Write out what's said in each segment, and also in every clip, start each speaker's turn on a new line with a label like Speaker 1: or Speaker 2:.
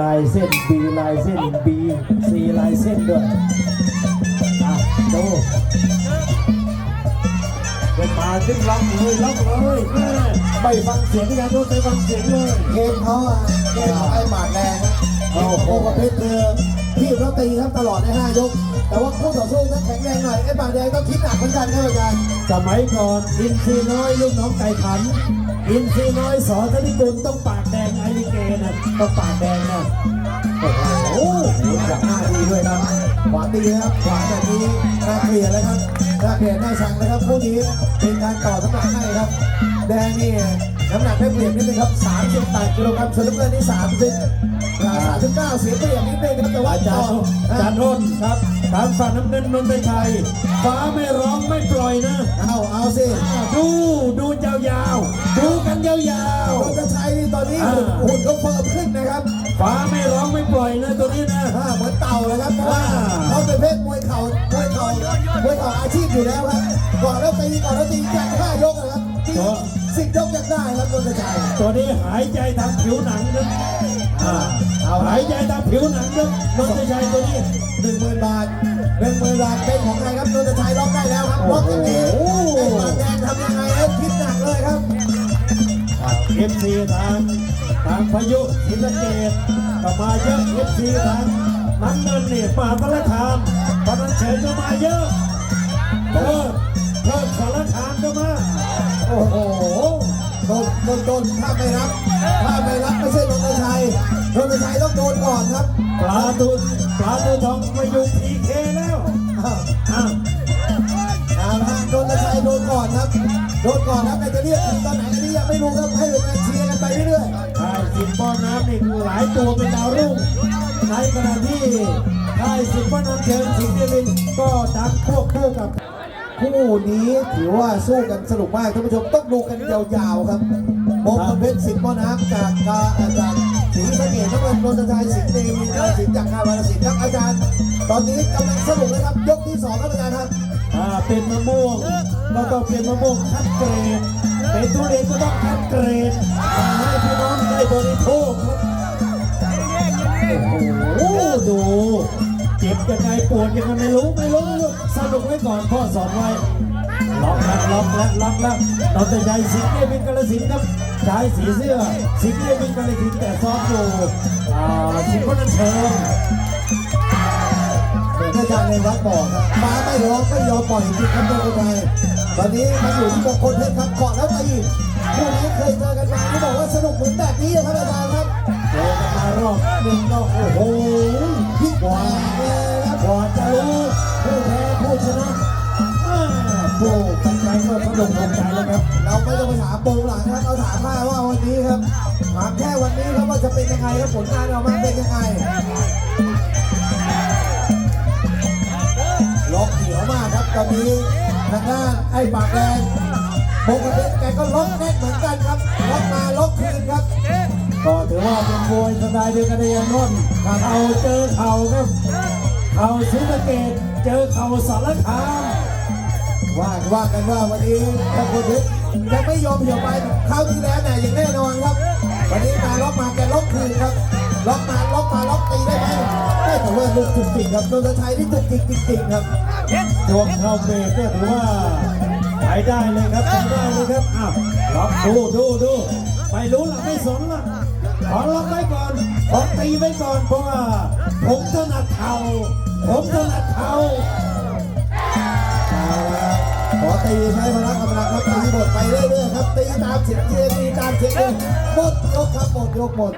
Speaker 1: ลายเส้น B ลายเส้น B C ลายเส้นด้วยอะดูเป็นมาขึ้นล็อกเลยล็อกเลยแม่ไม่ฟังเสียงกันดูไม่ฟังเสียงเลย
Speaker 2: เกมเขาอะเกมของไอ้หมาดแดงนะ
Speaker 1: โอ้โห
Speaker 2: ประเภทคือที่เราตีครับตลอดในห้ายก แต่ว่าคู่ต่อสู้นั้นแข็งแรงหน่อยไอ้หมาดแดงต้องคิดหนักเหมือนกันครับอาจารย์
Speaker 1: สมัยก่อนอินทรีน้อยลูกน้องไก่ขัน อินทรีน้อยสอธนิกุลต้องปากแดง เนะต้องปากแดงนะโอ้โห
Speaker 2: ขวาหน้าดีด้วยครับขวางดีนะครับขวาแบบนี้น่าเกลียดแล้วครับน่าเกลียดน่าชังนะครับคู่นี้เป็นการต่อน้ำหนักให้ครับ แดงนี่น้ำหนักได้เปลี่ยนนิดนึงครับ38กิโลกรัมส่วนน้ำเงินนี่30 อ่า39เสียเปรียบนิดนึงครับแต่ว่า
Speaker 1: อาจา
Speaker 2: ต่อ
Speaker 1: รย์อาจารย์อ้นครับทางฝั่งน้ำเงินนนทชัยฟ้าไม่ร้องไม่ปล่อยนะ
Speaker 2: เอาเอาสิ
Speaker 1: ดูดูยาวๆ ดูกันยาว
Speaker 2: เราจะใช้นี่ตอนนี้หุ่นหุ่นก็เฟิร์มขึ้นนะครับ
Speaker 1: ๆฟ้าไม่ร้องไม่ปล่อยนะตัวนี้นะ
Speaker 2: อ่าเหมือนเต่าเลยครับเพราะว่า
Speaker 1: อ่า
Speaker 2: เขาเป็นเพศมวยเข่ามวยเข่ามวยเข่าอาชีพอยู่แล้วครับก่อนแล้วตีก่อนแล้วตีจากห้ายกนะครับตีสิบยกยังได้ครับนนทชัย
Speaker 1: ตัวนี้หายใจทางผิวหนังนะอ่า
Speaker 2: เอา
Speaker 1: หายใจทางผิวหนังนะนนทชัยตัวนี้
Speaker 2: หนึ่งหมื่นบาทหนึ่งหมื่นบาทเป็นของใครครับนนทชัยล็อกได้แล้วครับล็อกอย่างนี้
Speaker 1: โอ้โห
Speaker 2: ไอ้หมาแดงทำยังไงแล้วคิดหนักเลยครับ
Speaker 1: เอฟซีทางทางพายุศรีสะเกดก็มาเยอะเอฟซีทางน้ำเงินนี่มาสารคามตอนนั้นเฉยก็มาเยอะเพิ่มเพิ่มสารคามก็มา
Speaker 2: โอ้โห โดนโดนโดนถ้าไม่รับถ้าไม่รับไม่ใช่นนทชัยนนทชัยต้องโดนก่อนครับ
Speaker 1: ปลาตุนปลาตุนทองมาอยู่พีเคแล้ว
Speaker 2: อ้าว
Speaker 1: อะ
Speaker 2: เอาละฮะโดนตะชัยโดนก่อนครับโดนก่อนครับแต่จะเรียกตอนไหนอันนี้ยังไม่รู้ครับให้เป็นการเชียร์กันไปเรื่อย
Speaker 1: ค่ายสิบป้อน้ำนี่หลายตัวเป็นดาวรุ่งในขณะที่ค่ายสิบป้อน้ำเชิญสิงห์เดลินก็ดังควบคู่กับ
Speaker 2: ๆคู่นี้ถือว่าสู้กันสนุกมากท่านผู้ชมต้องดูกันยาวๆครับ มงคลเพชรสิงห์พ่อน้ำจากกาอาจารย์ศรีสเกดน้ำเงินนนทชัยสิงห์เดวินาสินธุ์จากกาฬสินธุ์ครับอาจารย์ ตอนนี้กำลังสนุกนะครับ ยกที่สองครับอาจารย์ครับ
Speaker 1: อ่าเป็นมะม่วงก็ต้องเป็นมะม่วงคัดเกรดเป็นทุเรียนก็ต้องคัดเกรดให้พี่น้องได้บริโภคโอ้โหดูเจ็บยังไงปวดยังไงไม่รู้ไม่รู้ไม่รู้สนุกไว้ก่อนพ่อสอนไว้ล็อกแล้วล็อกแล้วล็อกแล้วเราจะใจสิงห์เดวินกาลสินธุ์ครับ ชายสีเสื้อสิงห์เดวินกาลสินธุ์แต่ซ้อมอยู่อ่าสิงห์พนันเชิง
Speaker 2: เหมือนอาจารย์ในวัดบอกครับฟ้าไม่ร้องไม่ยอมปล่อยจริงๆครับนนทชัยตอนนี้มาอยู่ที่มงคลเพชรครับเกาะแล้วตีคู่นี้เคยเจอกันมาที่บอกว่าสนุกเหมือนแบบนี้ครับอาจารย์ครับ
Speaker 1: เจอกันมารอบหนึ่งก็โอ้โห
Speaker 2: พี่กว่าเลยครับ
Speaker 1: กว่าจะรู้ผู้แพ้ผู้ชนะอ่าผู้ตัดใจก็สนุกสนใจแล้วครับ
Speaker 2: เราไม่ต้องไปถามโปงหลังครับเราถามว่าว่าวันนี้ครับถามแค่วันนี้ครับว่าจะเป็นยังไงครับผลงานออกมาเป็นยังไงล็อกเหนียวมากครับตอนนี้ทางด้านไอ้ปากแดงโปงกระเด็นแกก็ล็อกแน่นเหมือนกันครับล็อกมาล็อกคืนครับ
Speaker 1: ก็ถือว่าเป็นมวยสไตล์เดียวกันในยันนนท์เอาเจอเข่าครับเข่าศรีสะเกดเจอเข่าสารคาม
Speaker 2: ว่าว่ากันว่าวันนี้ถ้าคนเพชรยังไม่ยอมเหี่ยวไปคราวที่แล้วเนี่ยอย่างแน่นอนครับ วันนี้มาล็อกมาแกล็อกคืนครับ ล็อกมาล็อกมาล็อกตีได้ไหมได้แต่ว่าลูกจุกจิกครับโดนชัยนี่จุกจิกจริงๆครับ
Speaker 1: ช่วงเข้าเบรกเนี่ยถือว่าไปได้เลยครับไปได้เลยครับอ้าวล็อกดูดูดูไม่รู้หลักไม่สนหรอกขอล็อกไว้ก่อนขอตีไว้ก่อนเพราะว่าผมถนัดเข่าผมถนัดเข่า
Speaker 2: ขอตีใช้พละกำลัง เรื่อยๆครับตีตามเสียงเชียร์ตีตามเสียงเชียร์หมดยกครับหมดยกหมด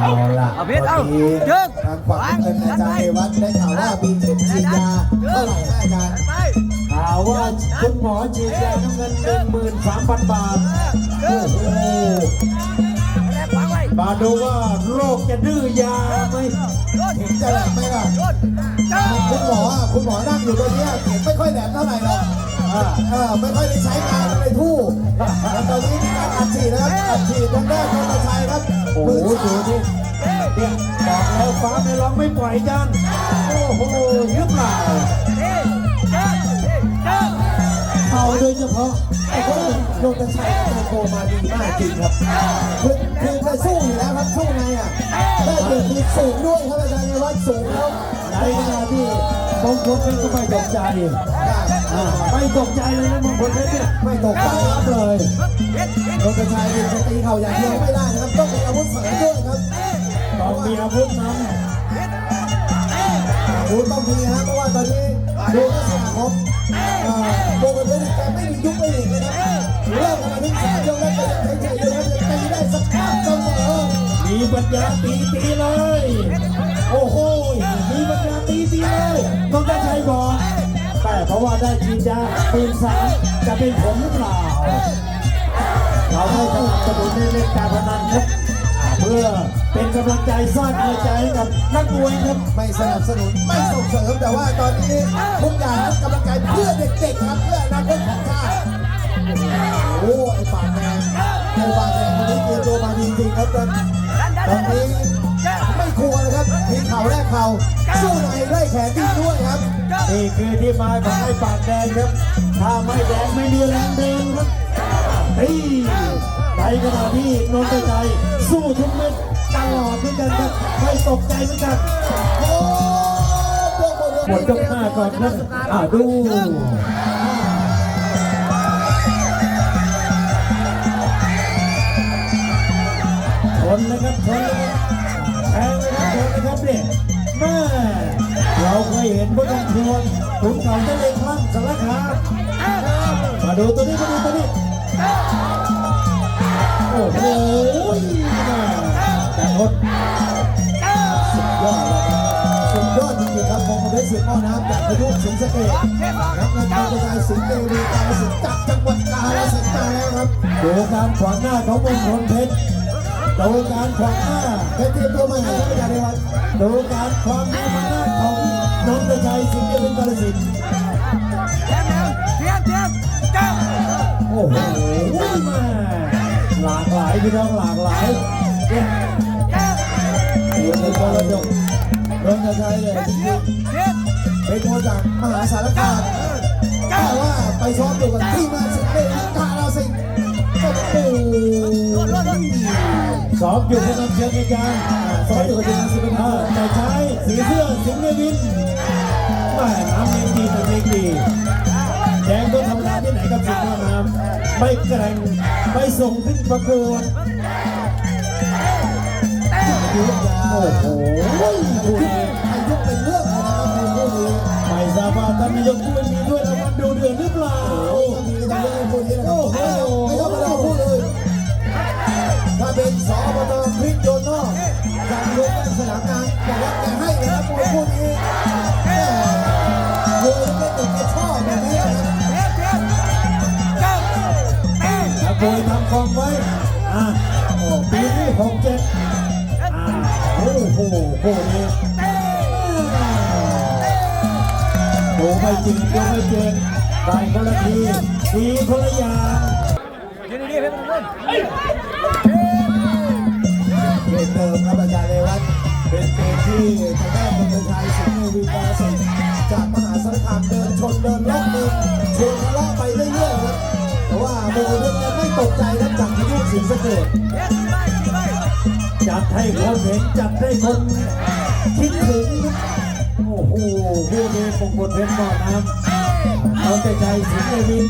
Speaker 2: เอาละ
Speaker 3: เอาเพชรเอา
Speaker 2: วันนี้
Speaker 3: ยึด
Speaker 2: ทางฝั่งเป็นอาจารย์เอวัฒน์ได้ข่าวว่ามีเข็มฉีดยาเท่าไหร่ให้อาจารย์
Speaker 3: ไป
Speaker 1: ข่าวว่าคุณหมอฉีดยาน้ำเงินหนึ่งหมื่นสามพันบาทโอ้โห
Speaker 3: แลกวางไว้
Speaker 1: มาดูว่าโรคจะดื้อยาไหม
Speaker 3: โยน
Speaker 2: เข็มจะแหลมไหมล่ะ
Speaker 3: โยนเจ้า
Speaker 2: คุณหมออะคุณหมอนั่งอยู่ตรงเนี้ยเข็มไม่ค่อยแหลมเท่าไหร่หรอก
Speaker 1: อ่า
Speaker 2: เออไม่ค่อยได้ใช้งานในทู่แต่ตอนนี้มีการอัดฉีดนะครับอัดฉีดทางด้านนนทชัยครับ
Speaker 1: โอ้โห
Speaker 2: มือ
Speaker 1: ดู
Speaker 2: ซ้าย
Speaker 1: ดิเนี่ยบอกแล้วฟ้าไม่ร้องไม่ปล่อยกันโอ้โหหรือเปล่า
Speaker 3: เฮ้ยเจ้าเจ้า
Speaker 1: เขาโดยเฉพาะ
Speaker 2: แต่ว่าโดนกันชัยกับโกมาดีมากจริงครับคือคือเคยสู้อยู่แล้วครับสู้ไงอะได้เกิดมีสูงด้วยครับอาจารย์ในวัดสูงแล้ว
Speaker 1: ในขณะที่มงคลเพชรก็ไม่ตกใจ อ่าไม่ตกใจเลยนะมงคลเพชรเนี่ย
Speaker 2: ไม่ตก
Speaker 1: ตั้งรับเลย
Speaker 2: โดนกันชัยจะตีเข่าอย่างเดียวไม่ได้นะครับ ต้องมีอาวุธเสริมด้วยครับ
Speaker 1: ต้องมีอาวุธน
Speaker 2: อาวุธต้องมีฮะเพราะว่าตอนนี้ดูลักษณะของอ่าโบกันเลยแกไม่มียุบไม่หลีกนะครับเริ่มกันมาถึงสามยกแล้วก็ยังเฉยๆอยู่แล้วยังตีได้สักครั้งเสมอำ
Speaker 1: มีปัญญาตีตีเลย โอ้โหมีปัญญาตีตีเลยต้องได้ชัยบอก แต่เพราะว่าได้จีนยาปืนสามจะเป็นผลหรือเปล่า เราไม่สนับสนุนให้เล่นการพนันครับเพื่อเป็นกำลังใจสร้างกำลังใจให้กับนักมวยครับ
Speaker 2: ไม่สนับสนุนไม่ส่งเสริมแต่ว่าตอนนี้ทุกอย่างกำลังใจเพื่อเด็กๆครับเพื่ออนาคตของชาติโอ้ไอ้ปากแดงไอ้ปากแดงวันนี้เตรียมตัวมาจริงๆครับตอนตอน ข่าแรกเข่าสู้ในไล่แขนดีด้วยครับ
Speaker 1: นี่คือที่มาของไอ้ปากแดงครับ ถ้าไม่แดงไม่มีแรงเดินครับตีในขณะที่นนทชัยสู้ทุกเม็ดตลอดเหมือนกันครับไม่ตกใจเหมือนกัน
Speaker 2: โอ้โห
Speaker 1: หมดยกห้าก่อนครับอ่าดูชนเลยครับชนเลยครับแทงเลย ครับนเลยครับเนี่ยแม่เราเคยเห็นพวกต้องควรขุนเขาจะเล็งคลั่งสารคามมาดูตัวนี้มาดูตัวนี้ โอ้โหแม่แต่ทน
Speaker 2: ยอดเลยสุดยอดจริงๆครับของประเภทสิบหม้อน้ำจากพายุสิงสะเกษนักเงินการกระจายสิงเทวีกาลสินธุ์จากจังหวัดกาฬสินธุ์แล้วครับ
Speaker 1: ดูการขวางหน้าของมงคลเพชร ดูการขวางหน้า
Speaker 2: เพชรเตรียมตัวมาให้ครับอาจารย์ในวัน
Speaker 1: ดูการความมีอำนาจของนนทชัยสิงห์เดวินกาลสินธุ์โอ้โหม่หลากหลายพี่น้องหลากหลายเนี่ยอยู่ในมรดกนนทชัยเนี่ยจริง
Speaker 2: เป็นคนจากมหาสารคามแต่ว่าไปซ้อมอยู่กับที่มาสิงห์เทวีกาฬสินโอ้โห
Speaker 1: ซ้อมอยู่กับน้ำเชียงกัน
Speaker 2: ซ้อมอยู่กับที่มาสิงห์เอ่า
Speaker 1: แต่ใช้สีเสื้อสิงห์เดวินแม่น้ำเองดีแต่เองดีแดงก็ธรรมดาที่ไหนกับสิงห์น้ำไม่แกร่งไม่ส่งขึ้นประกวดโอ้โหคู่นี้
Speaker 2: อายุเป็นเรื่องเลยนะครับในคู่นี้
Speaker 1: ไม่ทราบว่าท่านนายกผู้มีด้วยรางวัลดูเดือดหรือเปล่า
Speaker 2: โอ้มีแสอบตคริสโยโน่อยากลงในสนามงานบอกว่าแกให้เลยนะมวยคู่นี้แม่มวยไม่ติดแกชอบแบบนี้นะครับ
Speaker 1: นักมวยทำฟอร์มไว้อะโอ้ปีนี้หกเจ็ดอ่าโอ้โหคู่นี้ดูไม่จริงดูไม่เจนได้คนละทีทีคนละอย่าง
Speaker 2: เก มเดลนั้นไม่ตกใจครับจากพายุสิงสะเกด
Speaker 1: จัดให้คนเห็นจัดให้คนคิดถึง โอ้โหผู้นี้มงคลเพชรบ่อน้ำเอาใจใจสิงห์เดวิน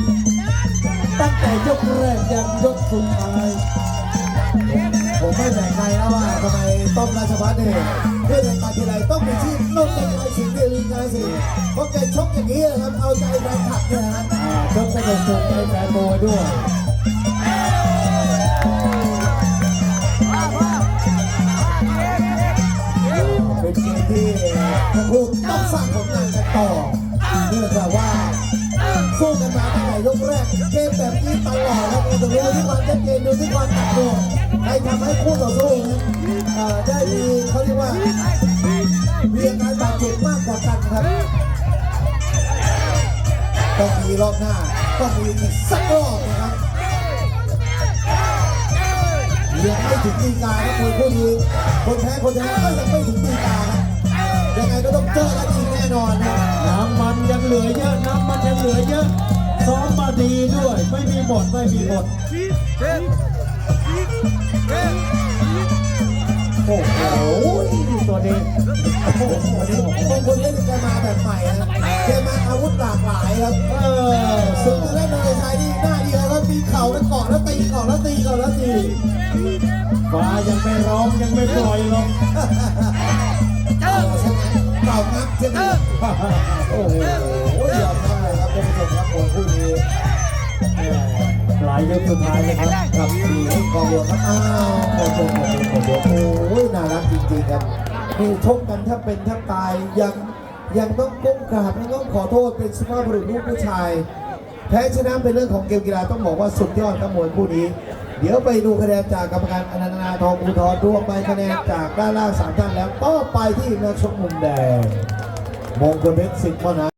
Speaker 1: ตั้งแต่ยกแรกยันยกสุดท้าย
Speaker 2: ผมไม่แปลกใจนะว่าทำไมต้อมราชพัฒน์เนี่ยเพื่อนในกาทีไรต้องมีชื่อนกเป็นไยสิงเดวีกาลสิเพราะแกชกอย่างนี้นะครับเอาใจแฟนคลับเนี่ยนะ
Speaker 1: ชกกระโดดถูกใจแฟนมวยด้วย
Speaker 2: เป็นเกมที่ทั้งคู่ต้องสร้างผลงานกันต่อเนื่องจากว่าสู้กันมาตั้งแต่ยกแรกเกมแบบนี้ตลอดครับเราจะดูที่ความชัดเจนดูที่ความหนักหน่วง ใครทำให้คู่ต่อสู้ได้มีเขาเรียกว่ามีอาการบาดเจ็บมากกว่ากันครับต้องมีรอบหน้าต้องมีอีกสักรอบนะครับยังไม่ถึงตีกาครับมวยคู่นี้คนแพ้คนชนะก็ยังไม่ถึงตีกาครับยังไงก็ต้องเจอกันอีกแน่นอนนะ
Speaker 1: น้ำมันยังเหลือเยอะน้ำมันยังเหลือเยอะซ้อมมาดีด้วย ไม่มีหมดไม่มีหมด โอ้โหตัวนี้โอ้โห
Speaker 2: วันนี้มงคลเล่นแกมาแบบใหม่นะแกมาอาวุธหลากหลายครับ
Speaker 1: เออ
Speaker 2: ซึ่งเล่นใชายนี่หน้าเดียวแล้วมีเข่าแล้วเกาะแล้วตีเกาะแล้วตีเกาะแล้วตี
Speaker 1: ฟ้ายังไม่ร้องยังไม่ปล่อยลง
Speaker 3: เจ็บ
Speaker 2: ใช่ไหมเก่างับใช่ไหม
Speaker 1: โอ้โห
Speaker 2: ยยอมรับเลยครับท่านผู้ชมครับมวยคู่นี้
Speaker 1: หลายยกสุดท้ายเลยครับ
Speaker 2: กับสีกองหลวงครับอ้าวหมดยกหมดยกหมดยกโอ้ยน่ารักจริงๆครับนี่ชกกันถ้าเป็นถ้าตายยังยังต้องก้มกราบและต้องขอโทษเป็นสุภาพบุรุษลูกผู้ชาย แพ้ชนะเป็นเรื่องของเกมกีฬาต้องบอกว่าสุดยอดครับมวยคู่นี้ เดี๋ยวไปดูคะแนนจากกรรมการอนันตนาทองอุทรรวมไปคะแนนจากด้านล่างสามท่านแล้วก็ไปที่นักชกมุมแดงมงคลเพชรสิทธิ์มนา